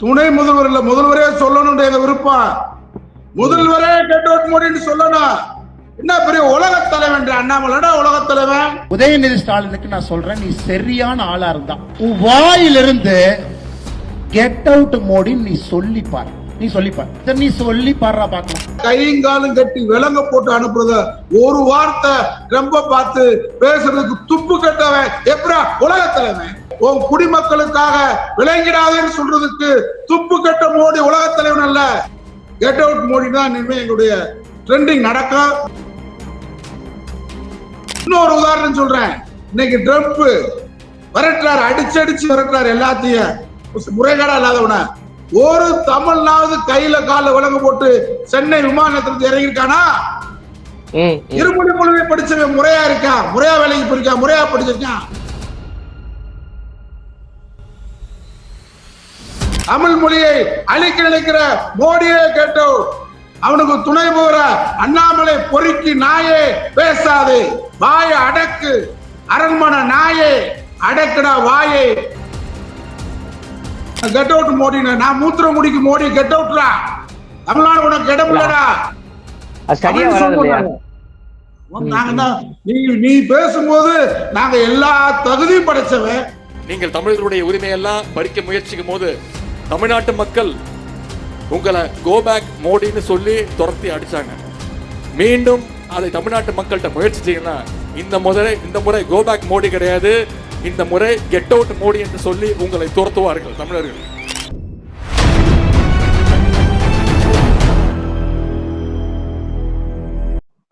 துணை முதல்வர் இல்ல முதல்வரே சொல்லணும்ன்ற எங்க விருப்பம். முதல்வரே கெட் அவுட் மோடின்னு சொல்லணும். என்ன பெரிய உலக தலைவன் அண்ணாமலைடா உலக தலைவன்? உதயநிதி ஸ்டாலினுக்கு நான் சொல்றேன் நீ சரியான ஆளா இருந்தான் உன் வாயிலிருந்து கெட் அவுட் மோடின்னு நீ சொல்லி பாரு. நீ சொல்லி நீ சொல்லி பாடுறா பார்க்கலாம் கையும் காலும் கட்டி விலங்க போட்டு அனுப்புறத ஒரு வார்த்தை ரொம்ப பார்த்து பேசுறதுக்கு துப்பு கட்டவன். எப்படா? உலக தலைவன். உன் குடிமக்களுக்காக விளங்கிடாதேன்னு சொல்றதுக்கு துப்பு கட்ட மோடி உலக தலைவன் அல்ல. கெட் அவுட் மோடி தான் இனிமே எங்களுடைய ட்ரெண்டிங் நடக்கும். இன்னொரு உதாரணம் சொல்றேன். இன்னைக்கு ட்ரம்ப் விரட்டுறாரு அடிச்சு அடிச்சு விரட்டுறாரு எல்லாத்தையும். முறைகேடா இல்லாதவன. ஒரு தமிழ்னாவது கையில கால விலங்கு போட்டு சென்னை விமான நிலையத்திலிருந்து இறங்கியிருக்கானா. இருமொழி கொள்கை படிச்சவன் முறையா இருக்கான் முறையா வேலைக்கு போயிருக்கான் முறையா படிச்சிருக்கான் தமிழ் மொழியை அழிக்க நினைக்கிற மோடியே கேட்டோம் அவனுக்கு துணை போகிற அண்ணாமலை பொறுக்கி நாயே பேசாதே. வாய அடக்கு. அரண்மனை நாயே. அடக்குடா வாயே. கெட் அவுட் மோடின நான் மூத்திர முடிக்கு மோடி கெட் அவுட்ரா தமிழ்நாடு உனக்கு இடம் இல்லடா. நாங்க நீ நீ பேசும்போது நாங்க எல்லா தகுதியும் படைச்சவன். நீங்கள் தமிழர்களுடைய உரிமையெல்லாம் பறிக்க முயற்சிக்கும் போது தமிழ்நாட்டு மக்கள் உங்களை கோ பேக் மோடின்னு சொல்லி துரத்தி அடிச்சாங்க. மீண்டும் அதை தமிழ்நாட்டு மக்கள்கிட்ட முயற்சி செய்யணும்னா இந்த முறை இந்த முறை கோ பேக் மோடி கிடையாது. இந்த முறை கெட் அவுட் மோடி என்று சொல்லி உங்களை துரத்துவார்கள் தமிழர்கள்.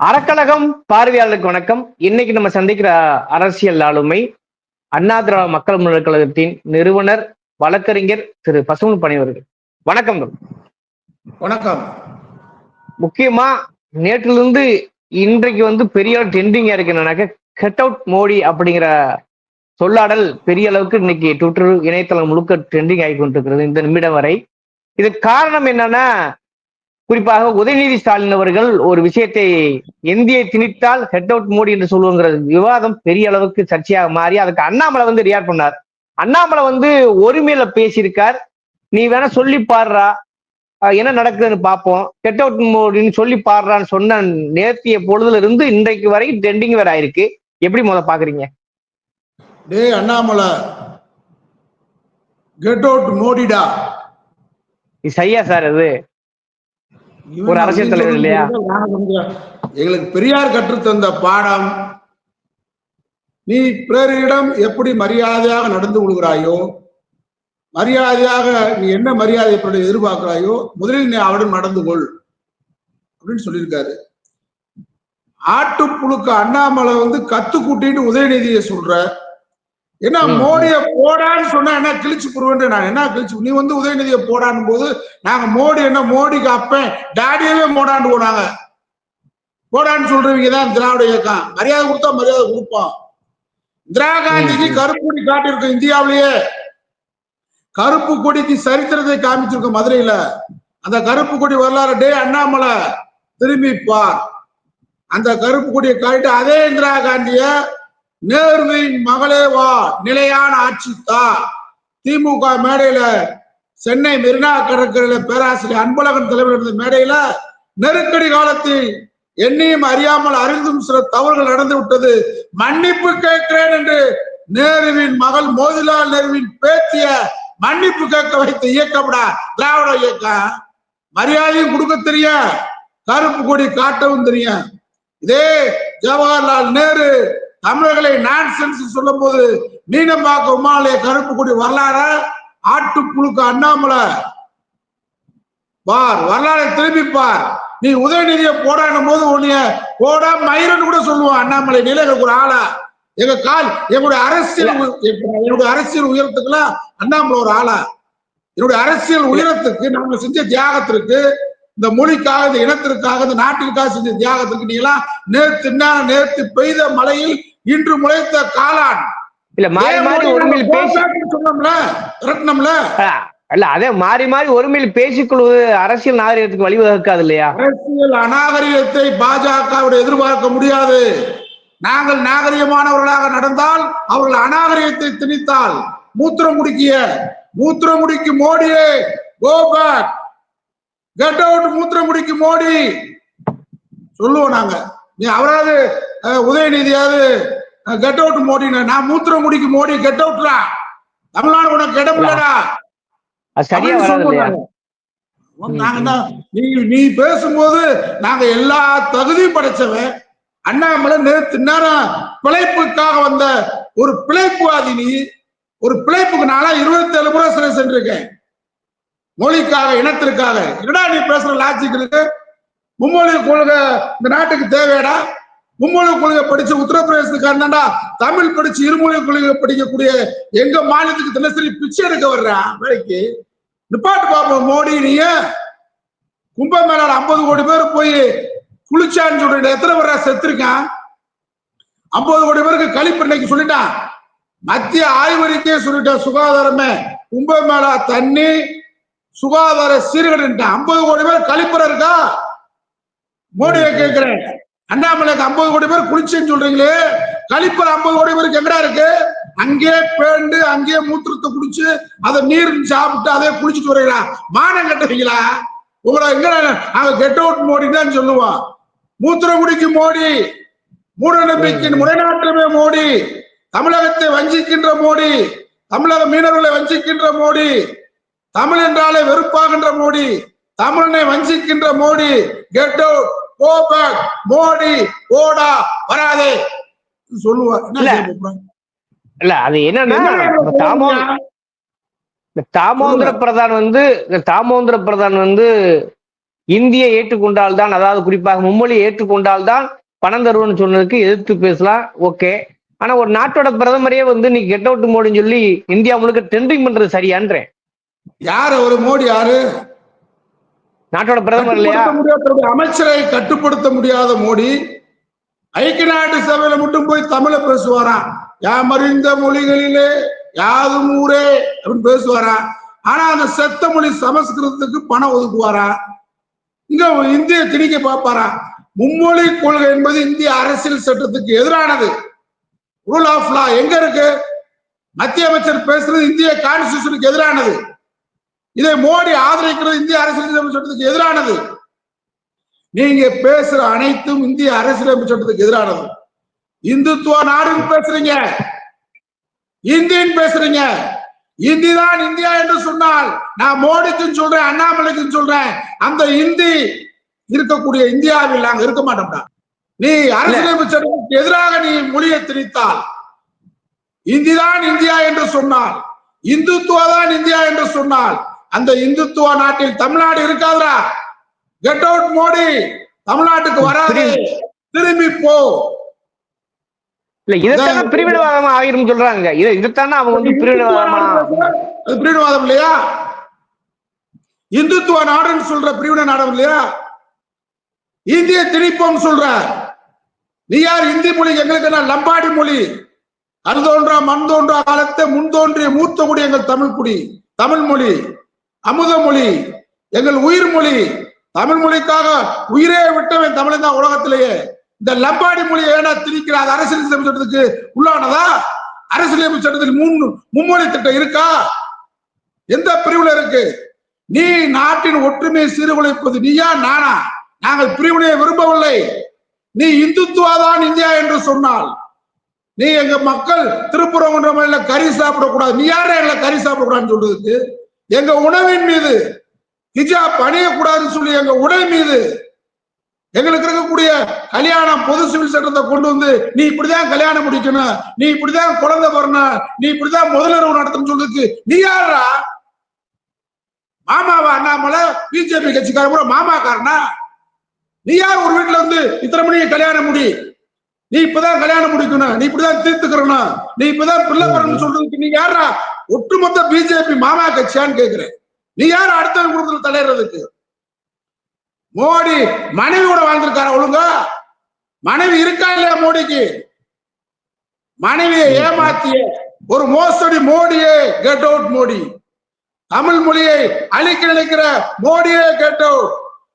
அறக்கழகம் பார்வையாளருக்கு வணக்கம். இன்னைக்கு நம்ம சந்திக்கிற அரசியல் ஆளுமை அண்ணா திராவிட மக்கள் முன்னேற்ற கழகத்தின் நிறுவனர் வழக்கறிஞர் திரு பசுமன் பணிவர்கள் வணக்கம். வணக்கம். முக்கியமா நேற்றிலிருந்து இன்றைக்கு வந்து பெரிய ட்ரெண்டிங்கா இருக்கு. என்னன்னாக்க கட் அவுட் மோடி அப்படிங்கிற சொல்லாடல் பெரிய அளவுக்கு இன்னைக்கு ட்விட்டர் இணையதளம் முழுக்க ட்ரெண்டிங் ஆகி கொண்டிருக்கிறது இந்த நிமிடம் வரை. இதுக்கு காரணம் என்னன்னா குறிப்பாக உதயநிதி ஸ்டாலின் அவர்கள் ஒரு விஷயத்தை இந்தியை திணித்தால் ஹெட் அவுட் மோடி என்று சொல்லுவோங்கிறது விவாதம் பெரிய அளவுக்கு சர்ச்சையாக மாறி அதுக்கு அண்ணாமலை வந்து ரியாக்ட் பண்ணார். அண்ணாமலை வந்து ஒருமையில பேசியிருக்கார். நீ வேணா சொல்லி பாடுறா என்ன நடக்குதுன்னு பார்ப்போம். ஹெட் அவுட் மோடின்னு சொல்லி பாடுறான்னு சொன்ன நேர்த்திய பொழுதுல இருந்து இன்றைக்கு வரைக்கும் ட்ரெண்டிங் வேற ஆயிருக்கு. எப்படி முத பாக்குறீங்க? டேய் அண்ணாமலை. கெட் அவுட் மோடிடா இது சரியா சார் இவன் ஒரு அரசியல் தலைவர் இல்லையா? எங்களுக்கு பெரியார் கற்றுத்தந்த பாடம். நீ பிறரிடம் எப்படி மரியாதையாக நடந்து கொள்கிறாயோ மரியாதையாக நீ என்ன மரியாதை பிறரை எதிர்பார்க்கிறாயோ முதலில் நீ அவரிடம் நடந்து கொள். அப்படின்னு சொல்லியிருக்காரு. ஆட்டுப்புழுக்கு அண்ணாமலை வந்து கத்து கூட்டிட்டு உதயநிதியை சொல்ற என்ன ம். மோடிய போடான்னு சொன்னா என்ன கிழிச்சு புருவேன் நான் என்ன கிழிச்சு நீ வந்து உதயநிதியை போடான்னு போது நாங்க மோடி என்ன மோடிக்கு அப்பேன் டாடியவே மோடாண்டு போனாங்க. போடான்னு சொல்றவங்க தான் திராவிட இயக்கம். மரியாதை கொடுத்தா மரியாதை கொடுப்போம். இந்திரா காந்திக்கு கருப்பு கொடி காட்டியிருக்கோம் இந்தியாவிலேயே. கருப்பு கொடிக்கு சரித்திரத்தை காமிச்சிருக்கோம் மதுரையில. அந்த கருப்பு கொடி வரலாறு டே அண்ணாமலை திரும்பி பார். அந்த கருப்பு கொடியை காட்டிட்டு அதே இந்திரா காந்திய நேருவின் மகளே வா நிலையான ஆட்சி தா. திமுக மேடையில சென்னை மெரினா கடற்கரையில பேராசிரியர் அன்பழகன் தலைவர் இருந்த மேடையில நெருக்கடி காலத்தில் என்னையும் அறியாமல் அறிந்தும் சில தவறுகள் நடந்து விட்டது. மன்னிப்பு கேட்கிறேன் என்று நேருவின் மகள் மோதிலால் நேருவின் பேத்திய மன்னிப்பு கேட்க வைத்த இயக்கம்டா திராவிட இயக்கம். மரியாதையும் கொடுக்க தெரியும் கருப்பு கொடி காட்டவும் தெரியும் இதே ஜவஹர்லால் நேரு தமிழர்களை நான்சென்ஸ் சொல்லும் போது மீனம்பாக்க உமாலய கருப்பு கொடி வரலாற? ஆட்டுப்புழுக்கு அண்ணாமலை. பார் வரலாறை திரும்பி பார். நீ உதயநிதியை போடாடும் போது உன்னைய போடா மயிரன் கூட சொல்லுவான் அண்ணாமலை நிலை எங்களுக்கு ஒரு ஆளா. எங்க கால் எங்களுடைய அரசியல் என்னுடைய அரசியல் உயரத்துக்குலாம் அண்ணாமலை ஒரு ஆளா. என்னுடைய அரசியல் உயரத்துக்கு நாங்க செஞ்ச தியாகத்திற்கு இந்த மொழிக்காக இந்த இனத்திற்காக இந்த நாட்டிற்காக செஞ்ச தியாகத்திற்கு நீ எல்லாம் நேர்த்து என்ன நேர்த்து பெய்த மழையில் இன்று முளைத்த காளான். இல்ல மாறி மாறி ஒருமையில் சொன்னோம்ல விரட்டினோம்ல அஹ், இல்ல அதே மாறி மாறி ஒருமையில் பேசிக்கொள்வது அரசியல் நாகரிகத்துக்கு வழிவகுக்காது இல்லையா? அரசியல் அநாகரிகத்தை பாஜகவுடைய எதிர்பார்க்க முடியாது. நாங்கள் நாகரிகமானவர்களாக நடந்தால் அவர்கள் அநாகரிகத்தை திணித்தால் மூத்திரம் குடிக்கிய மூத்திரம் குடிக்கு மோடியே கோ பேக் கெட் அவுட் மூத்திரம் குடிக்கு மோடி. சொல்லுவோம் நாங்க. நீ அவராவது அஹ், உதயநிதியாவது கெட் அவுட் மோடின்னு. நான் மூத்திரம் குடிக்கு மோடி கெட் அவுட்ரா தமிழ்நாடு உனக்கு இடம் இல்லடா. அது சரியா அப்படின்னு வராது இல்லையா? சொல்லுவோம் நாங்க. நீ நீ பேசும்போது நாங்க எல்லா தகுதியும் படைச்சவன். அண்ணாமலை நேத்து நேரம் பிழைப்புக்காக வந்த ஒரு பிழைப்புவாதி நீ. ஒரு பிழைப்புக்கு நாளா இருபத்தி ஏழு முறை சிறை சென்றிருக்கேன். மொழிக்காக இனத்திற்காக. என்னடா நீ பேசுற லாஜிக் இருக்கு மும்மொழி கொள்கை இந்த நாட்டுக்கு தேவையாடா? மும்மொழி கொள்கை படிச்ச உத்தரப்பிரதேசத்துக்காரன்டா தமிழ் படிச்சு இருமொழி கொள்கை படிக்கக்கூடிய எங்க மாநிலத்துக்கு தினசரி பிச்சை எடுக்க வர்றான் வேலைக்கு. நிப்பாட்டு பாப்போம் மோடி நீங்க கும்பமேளால ஐம்பது கோடி பேர் போய் குளிச்சான்னு சொல்லிட்டு எத்தனை பேர் செத்துருக்கான் ஐம்பது கோடி பேருக்கு கழிப்பு இன்னைக்கு சொல்லிட்டான். மத்திய ஆய்வறிக்கையே சொல்லிட்டான் சுகாதாரமே கும்பமேளா தண்ணி சுகாதார சீர்கேடுன்ட்டான். ஐம்பது கோடி பேர் கழிப்பறை இருக்கா? மோடியை கேட்கிறேன். அண்ணாமலைக்கு ஐம்பது கோடி பேர் குளிச்சுன்னு சொல்றீங்களே? கழிப்பறை ஐம்பது கோடி பேருக்கு எங்கடா இருக்கு? அங்கே பேண்டு அங்கே மூத்திரத்தை குடிச்சு அதை நீர் சாப்பிட்டு அதே குளிச்சுட்டு வரீங்களா மானம் கட்டுறீங்களா? உங்களை எங்க நாங்க கெட் அவுட் மோடி தான் சொல்லுவோம். மூத்திரம் குடிக்கும் மோடி மூட நம்பிக்கையின் முறைநாட்டுமே மோடி தமிழகத்தை வஞ்சிக்கின்ற மோடி தமிழக மீனவர்களை வஞ்சிக்கின்ற மோடி தமிழ் என்றாலே வெறுப்பாகின்ற மோடி தமிழனை வஞ்சிக்கின்ற Modi get out go back Modi ஓடா வராதே. சொல்லுவா. என்ன இல்ல. அது என்னன்னா தாமோந்திர பிரதான் வந்து இந்த தாமோந்திர பிரதான் வந்து இந்தியை ஏற்றுக்கொண்டால் தான் அதாவது குறிப்பாக மும்மொழியை ஏற்றுக்கொண்டால் தான் பணம் தருவன்னு சொன்னதுக்கு எதிர்த்து பேசலாம். ஓகே. ஆனா ஒரு நாட்டோட பிரதமரே வந்து நீ கெட் அவுட் மோடின்னு சொல்லி இந்தியா முழுக்க டெண்டரிங் பண்றது சரியான்றேன். யார்? ஒரு மோடி யாரு? நாட்டோட பிரதமர் இல்லையா? முடியாத அமைச்சரை கட்டுப்படுத்த முடியாத மோடி ஐக்கிய நாட்டு சபையில மட்டும் போய் தமிழ பேசுவாராம். யாமறிந்த மொழிகளிலே யாதும் ஊரே அப்படின்னு பேசுவாராம். ஆனா அந்த செத்த மொழி சமஸ்கிருதத்துக்கு பணம் ஒதுக்குவாரா இங்க இந்திய திணிக்க பார்ப்பாரா மும்மொழி கொள்கை என்பது இந்திய அரசியல் சட்டத்துக்கு எதிரானது. ரூல் ஆஃப் லா எங்க இருக்கு? மத்திய அமைச்சர் பேசுறது இந்திய கான்ஸ்டியூஷனுக்கு எதிரானது. இதை மோடி ஆதரிக்கிறது இந்திய அரசியலமைப்பு சட்டத்துக்கு எதிரானது. நீங்க பேசுற அனைத்தும் இந்திய அரசியலமைப்பு சட்டத்துக்கு எதிரானது. இந்துத்துவ நாடுன்னு பேசுறீங்க. இந்தின்னு பேசுறீங்க. இந்தி தான் இந்தியா என்று சொன்னால் நான் மோடிக்கும் சொல்றேன் அண்ணாமலைக்கும் சொல்றேன் அந்த இந்தி இருக்கக்கூடிய இந்தியாவில் நாங்க இருக்க மாட்டோம்டா. நீ அரசியலமைப்பு சட்டத்துக்கு எதிராக நீ மொழியை திணித்தால் இந்தி தான் இந்தியா என்று சொன்னால் இந்துத்துவ தான் இந்தியா என்று சொன்னால் அந்த இந்துத்துவ நாட்டில் தமிழ்நாடு இருக்காதுடா. Get out Modi. தமிழ்நாட்டுக்கு வராது. திரும்பி போ. இல்ல இதைத்தானே பிரிவினவாதமா ஆயிரும் சொல்றாங்க. இதை இதைத்தானே அவங்க வந்து பிரிவினவாதமா பிரிவினவாதம் இல்லையா? இந்துத்துவ நாடுன்னு சொல்ற பிரிவின நாடம் இல்லையா? இந்திய திணிப்போம் சொல்ற. நீ யார் இந்தி மொழி எங்களுக்கு என்ன லம்பாடி மொழி? அது தோன்றா மண் தோன்றா காலத்தை முன் தோன்றிய மூத்த குடி எங்கள் தமிழ் குடி தமிழ் மொழி. அமுத மொழி எங்கள் உயிர் மொழி தமிழ் மொழிக்காக உயிரே விட்டவன் தமிழன் தான் உலகத்திலேயே. இந்த லம்பாடி மொழியை ஏன்னா திணிக்கிற அது அரசியல் சட்டத்துக்கு உள்ளானதா? அரசியலமைப்பு சட்டத்தில் மூணு மும்மொழி திட்டம் இருக்கா? எந்த பிரிவுல இருக்கு? நீ நாட்டின் ஒற்றுமையை சீர்குலைப்பது நீயா நானா? நாங்கள் பிரிவினையை விரும்பவில்லை. நீ இந்துத்துவா தான் இந்தியா என்று சொன்னால் நீ எங்க மக்கள் திருப்புறம் கறி சாப்பிடக்கூடாது. நீ யாரே எங்களை கறி சாப்பிடக்கூடாதுன்னு சொல்றதுக்கு? எங்க உணவின் மீது ஹிஜாப் அணியக்கூடாதுன்னு சொல்லி எங்க உடை மீது எங்களுக்கு இருக்கக்கூடிய கல்யாணம் பொது சிவில் சட்டத்தை கொண்டு வந்து நீ இப்படிதான் கல்யாணம் முடிக்கணும் நீ இப்படிதான் குழந்தை வரணும் நீ இப்படிதான் முதலுறவு நடத்தணும் சொல்றதுக்கு நீ யாரா மாமாவா அண்ணாமலை பிஜேபி கட்சிக்கார கூட மாமா காரனா நீ யார் ஒரு வீட்டுல வந்து இத்தனை மணிக்கு கல்யாணம் முடி? நீ இப்பதான் கல்யாணம் முடிக்கணும் நீ இப்படிதான் தீர்த்துக்கிறணும் நீ இப்பதான் பிள்ளை வரணும்னு சொல்றதுக்கு நீ யாரா ஒட்டுமொத்த பிஜேபி மாமா கட்சியான்னு கேக்குறேன். நீ யார் அடுத்தவங்க குடும்பத்துல தலையிடுறதுக்கு? மோடி மனைவியோட வாழ்ந்திருக்காரு ஒழுங்கா? மனைவி இருக்கா இல்லையா மோடிக்கு? மனைவியை ஏமாத்திய ஒரு மோசடி மோடியே கெட் அவுட் மோடி. தமிழ் மொழியை அழிக்க நினைக்கிற மோடியே கெட் அவுட்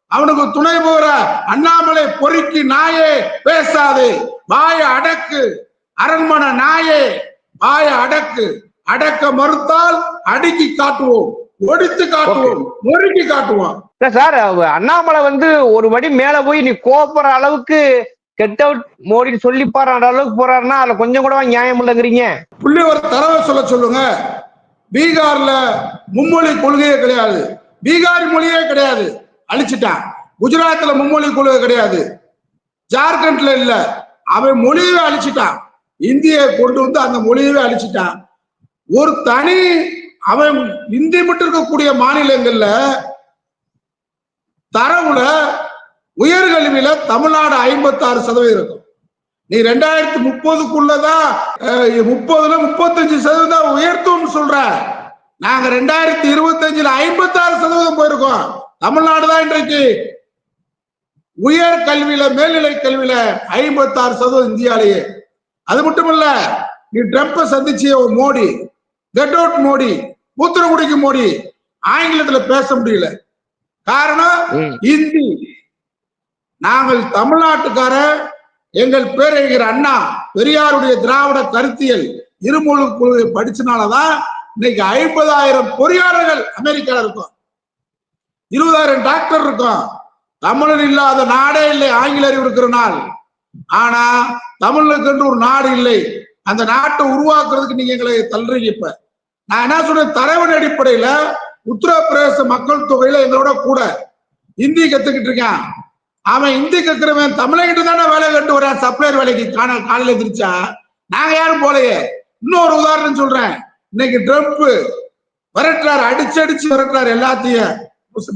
அவனுக்கு துணை போற அண்ணாமலை பொறுக்கி நாயே பேசாதே. வாய அடக்கு. அரண்மனை நாயே வாய அடக்கு. அடக்க மறுத்தால் அடுக்கி காட்டுவோம் ஒடித்து காட்டுவோம் நொறுக்கி காட்டுவோம் சார் அண்ணாமலை வந்து ஒரு படி மேல போய் நீ கோபுற அளவுக்கு கெட் அவுட் மோடின்னு சொல்லி பாருன்ற அளவுக்கு போறாருன்னா அதுல கொஞ்சம் கூட நியாயம் இல்லைங்கிறீங்க? புள்ளி ஒரு தரவை சொல்ல சொல்லுங்க. பீகார்ல மும்மொழி கொள்கையே கிடையாது. பீகாரி மொழியே கிடையாது. அழிச்சிட்டான். குஜராத்ல மும்மொழி கொள்கை கிடையாது. ஜார்க்கண்ட்ல இல்ல. அவன் மொழியவே அழிச்சிட்டான். இந்தியை கொண்டு வந்து அந்த மொழியவே அழிச்சிட்டான். ஒரு தனி அவன் இந்தி மட்டும் இருக்கக்கூடிய மாநிலங்கள்ல தரவுல உயர்கல்வியில தமிழ்நாடு ஐம்பத்தாறு சதவீதம் இருக்கும். நீ ரெண்டாயிரத்தி முப்பதுக்குள்ளதான் முப்பதுல முப்பத்தஞ்சு சதவீதம் உயர்த்தும்னு சொல்ற. நாங்க ரெண்டாயிரத்தி இருபத்தஞ்சுல ஐம்பத்தாறு சதவீதம் போயிருக்கோம். தமிழ்நாடு தான் இன்றைக்கு. உயர் கல்வியில மேல்நிலை கல்வியில ஐம்பத்தாறு சதவீதம் இந்தியாலேயே. அது மட்டும் இல்ல நீ ட்ரம்ப சந்திச்சிய ஒரு மோடி கெட் அவுட் மோடி. மூத்திரகுடிக்கு மோடி. ஆங்கிலத்துல பேச முடியல. காரணம். இந்தி. நாங்கள் தமிழ்நாட்டுக்கார எங்கள் பேரறிஞர் அண்ணா பெரியாருடைய திராவிட கருத்தியல் இருமொழி குழுவை படிச்சனாலதான் இன்னைக்கு ஐம்பதாயிரம் பொறியாளர்கள் அமெரிக்கால இருக்கும். இருபதாயிரம் டாக்டர் இருக்கும். தமிழன் இல்லாத நாடே இல்லை ஆங்கில அறிவு இருக்கிற நாள். ஆனா தமிழுக்கு என்று ஒரு நாடு இல்லை. அந்த நாட்டை உருவாக்குறதுக்கு நீங்க எங்களை தள்ளுறீங்க இப்ப. நான் என்ன சொல்றேன்? தரவின் அடிப்படையில உத்தரப்பிரதேச மக்கள் தொகையில எங்களோட கூட இந்தி கத்துக்கிட்டு இருக்கான். அவன் இந்தி கத்துறவன் தமிழகிட்ட தானே வேலை கட்டு வரான். சப்ளையர் வேலைக்கு காண காலையில எதிர்ச்சா நாங்க யாரும் போலையே. இன்னொரு உதாரணம் சொல்றேன். இன்னைக்கு ட்ரம்ப் விரட்டுறாரு அடிச்சு அடிச்சு விரட்டுறாரு எல்லாத்தையும்.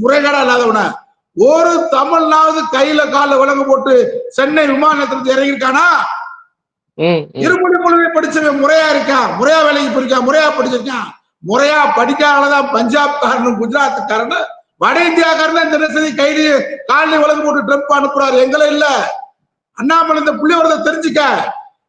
முறைகேடா இல்லாதவன. ஒரு தமிழ்னாவது கையில கால விலங்கு போட்டு சென்னை விமான நிலையத்துல இறங்கியிருக்கானா? இருமொழி மொழியை படிச்சவன் முறையா இருக்கான். முறையா வேலைக்கு போயிருக்கான். முறையா படிச்சிருக்கான். முறையா படிக்காததான் பஞ்சாப் காரனும் குஜராத் காரனும் வட இந்தியாக்காரன் தினசரி கைது காலில் விலங்கு போட்டு ட்ரம்ப் அனுப்புறாரு. எங்களை இல்ல. அண்ணாமலை இந்த புள்ளி தெரிஞ்சுக்க.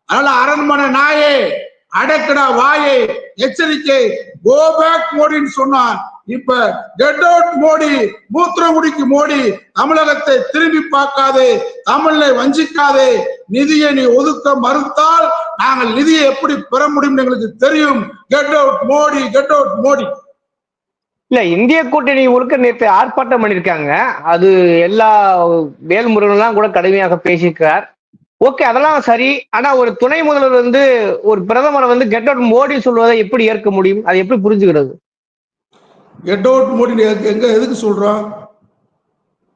அதனால அரண்மனை நாயே அடக்கடா வாயே எச்சரிக்கை. கோ பேக் மோடின்னு சொன்னான். இப்ப கெட் அவுட் மோடி மூத்திரங்குடிக்கு மோடி தமிழகத்தை திரும்பி பார்க்காதே தமிழை வஞ்சிக்காதே நிதியை நீ ஒதுக்க மறுத்தால் நாங்கள் நிதியை எப்படி பெற முடியும் எங்களுக்கு தெரியும். Get out Modi get out Modi. இல்ல இந்திய கூட்டணி முழுக்க நேற்று ஆர்ப்பாட்டம் பண்ணிருக்காங்க அது எல்லா வேல்முருகன்லாம் கூட கடுமையாக பேசியிருக்கிறார். ஓகே அதெல்லாம் சரி. ஆனா ஒரு துணை முதல்வர் வந்து ஒரு பிரதமரை வந்து கெட் அவுட் மோடி சொல்வதை எப்படி ஏற்க முடியும்? அதை எப்படி புரிஞ்சுக்கிறது? கெட் அவுட் மோடி எங்க எதுக்கு சொல்றோம்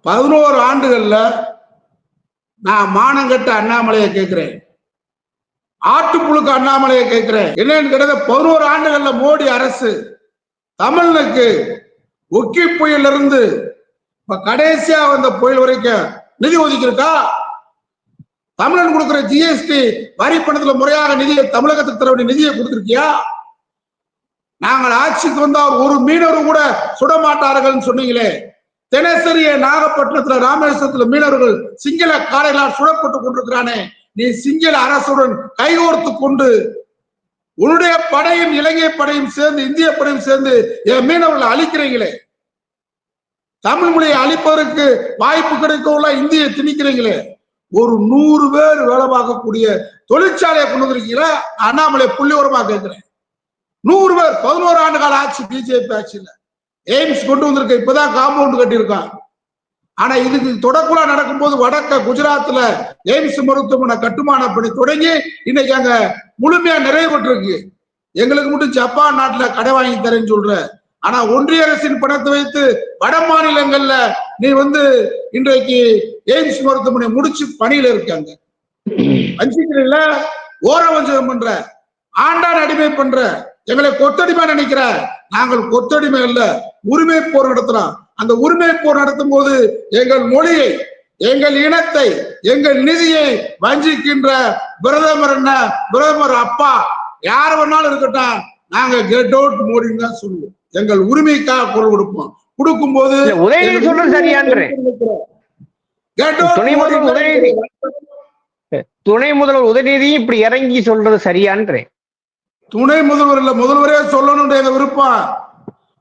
பதினோரு ஆண்டுகள்ல நான் மானங்கட்ட அண்ணாமலையை கேட்கிறேன். ஆட்டுப்புழுக்க அண்ணாமலையை கேட்கிறேன். என்னன்னு கேட்டது பதினோரு ஆண்டுகள்ல மோடி அரசு தமிழனுக்கு ஒக்கி புயல் இருந்து இப்ப கடைசியா வந்த புயல் வரைக்கும் நிதி ஒதுக்கியிருக்கா? தமிழன் கொடுக்கிற ஜிஎஸ்டி வரி பணத்துல முறையாக நிதியை தமிழகத்துக்கு தர வேண்டிய நிதியை கொடுத்திருக்கியா? நாங்கள் ஆட்சிக்கு வந்தால் ஒரு மீனவர் கூட சுட மாட்டார்கள் சொன்னீங்களே. தினசரிய நாகப்பட்டினத்துல ராமேஸ்வரத்துல மீனவர்கள் சிங்கள காலையிலால் சுடப்பட்டு கொண்டிருக்கிறானே. நீ சிங்கள அரசுடன் கைகோர்த்து கொண்டு உன்னுடைய படையும் இலங்கை படையும் சேர்ந்து இந்திய படையும் சேர்ந்து என் மீனவர்களை அழிக்கிறீங்களே. தமிழ் மொழியை அழிப்பதற்கு வாய்ப்பு கிடைக்கவுள்ள இந்தியை திணிக்கிறீங்களே. ஒரு நூறு பேர் வேலை பார்க்கக்கூடிய தொழிற்சாலையை கொண்டு வந்திருக்கீங்களா. அண்ணாமலை புள்ளி உரமா கேட்கிறேன். நூறு பேர் பதினோரு ஆண்டு கால ஆட்சி பிஜேபி ஆட்சியில. எய்ம்ஸ் கொண்டு வந்திருக்க இப்பதான் காம்பவுண்ட் கட்டியிருக்கான். ஆனா இதுக்கு தொடக்குலா நடக்கும்போது வடக்க குஜராத்ல எய்ம்ஸ் மருத்துவமனை கட்டுமான பணி தொடங்கி இன்னைக்கு அங்க முழுமையா நிறைவேற்றிருக்கு எங்களுக்கு மட்டும் ஜப்பான் நாட்டுல கடை வாங்கி தரேன்னு சொல்ற. ஆனா ஒன்றிய அரசின் பணத்தை வைத்து வட மாநிலங்கள்ல நீ வந்து இன்றைக்கு எய்ம்ஸ் மருத்துவமனை முடிச்சு பணியில இருக்காங்க வஞ்சிக்கிறீங்கள ஓர வஞ்சகம் பண்ற. ஆண்டான் அடிமை பண்ற. எங்களை கொத்தடிமை நினைக்கிற. நாங்கள் கொத்தடிமை இல்ல உரிமை போர் நடத்துறோம். அந்த உரிமை போர் நடத்தும் போது எங்கள் மொழியை எங்கள் இனத்தை எங்கள் நிதியை வஞ்சிக்கின்ற பிரதமர் என்ன? பிரதமர் அப்பா. யார் வேணாலும் இருக்கட்டும் நாங்க கெட் அவுட் மோடின்னு தான் சொல்லுவோம். எங்கள் உரிமைக்காக குரல் கொடுப்போம். கொடுக்கும் போது துணை முதல்வர் உதயநிதியும் இப்படி இறங்கி சொல்றது சரியான்றேன். துணை முதல்வர் இல்ல முதல்வரே சொல்லணும்ன்ற எங்க விருப்பம்.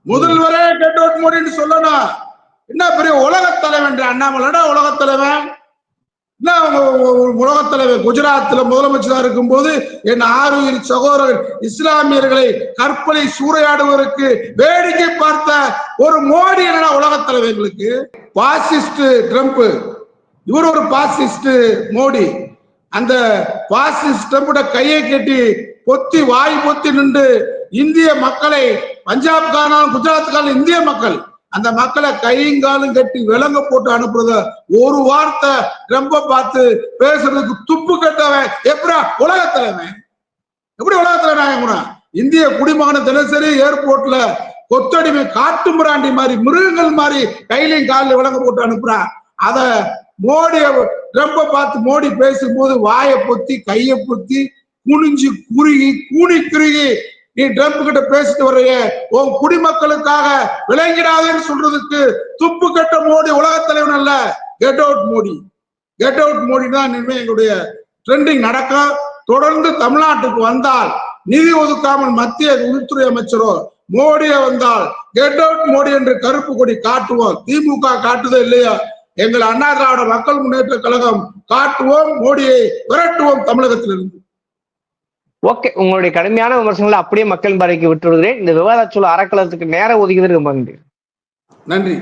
முதல்வரே கெட் மோடின்னு சொல்லணும். என்ன பெரிய உலக தலைவன் அண்ணாமலைடா உலக தலைவன்? என்ன உலக ஒரு தலைவர் குஜராத்ல முதலமைச்சரா இருக்கும்போது என் ஆறு சகோதரர் இஸ்லாமியர்களை கற்பனை சூறையாடுவதற்கு வேடிக்கை பார்த்த ஒரு மோடி என்னடா உலக தலைவர் எங்களுக்கு? பாசிஸ்ட் ட்ரம்ப் இவர் ஒரு பாசிஸ்ட் மோடி. அந்த பாசிஸ்ட் ட்ரம்ப்போட கையை கட்டி பொத்தி வாய் பொத்தி நின்று இந்திய மக்களை பஞ்சாப் காரணம் குஜராத் காரணம் இந்திய மக்கள் அந்த மக்களை கையும் காலும் கட்டி விலங்க போட்டு அனுப்புறத ஒரு வார்த்தை ரொம்ப பார்த்து பேசுறதுக்கு துப்பு கட்டவன். எப்படா? உலகத்தலைவன் எப்படி உலகத்துல இந்திய குடிமகன தினசரி ஏர்போர்ட்ல கொத்தடிமை காட்டு மிராண்டி மாதிரி மிருகங்கள் மாதிரி கையிலையும் காலில் விலங்க போட்டு அனுப்புறான் அத மோடிய ரொம்ப பார்த்து மோடி பேசும்போது வாயை பொத்தி கையை பொத்தி குனிஞ்சு குறுகி கூனி குறுகி நீ ட்ரம்ப் கிட்ட பேசிட்டு வர்றைய உன் குடிமக்களுக்காக விளங்கிடாதேன்னு சொல்றதுக்கு துப்பு கட்ட மோடி உலக தலைவன் அல்ல. Get out Modi. Get out Modi தான் இனிமே எங்களுடைய ட்ரெண்டிங் நடக்கும் தொடர்ந்து தமிழ்நாட்டுக்கு வந்தால் நிதி ஒதுக்காமல் மத்திய உள்துறை அமைச்சரோ மோடியே வந்தால் கெட் அவுட் மோடி என்று கருப்பு கொடி காட்டுவோம். திமுக காட்டுதோ இல்லையா? எங்கள் அண்ணா திராவிட மக்கள் முன்னேற்ற கழகம் காட்டுவோம் மோடியை விரட்டுவோம் தமிழகத்திலிருந்து. ஓகே உங்களுடைய கடுமையான விமர்சனங்களை அப்படியே மக்கள் பாறைக்கு விட்டு விடுகிறேன் இந்த விவாதச்சூழல் அறக்கலத்துக்கு நேரம் ஒதுக்குவது நன்றி. நன்றி.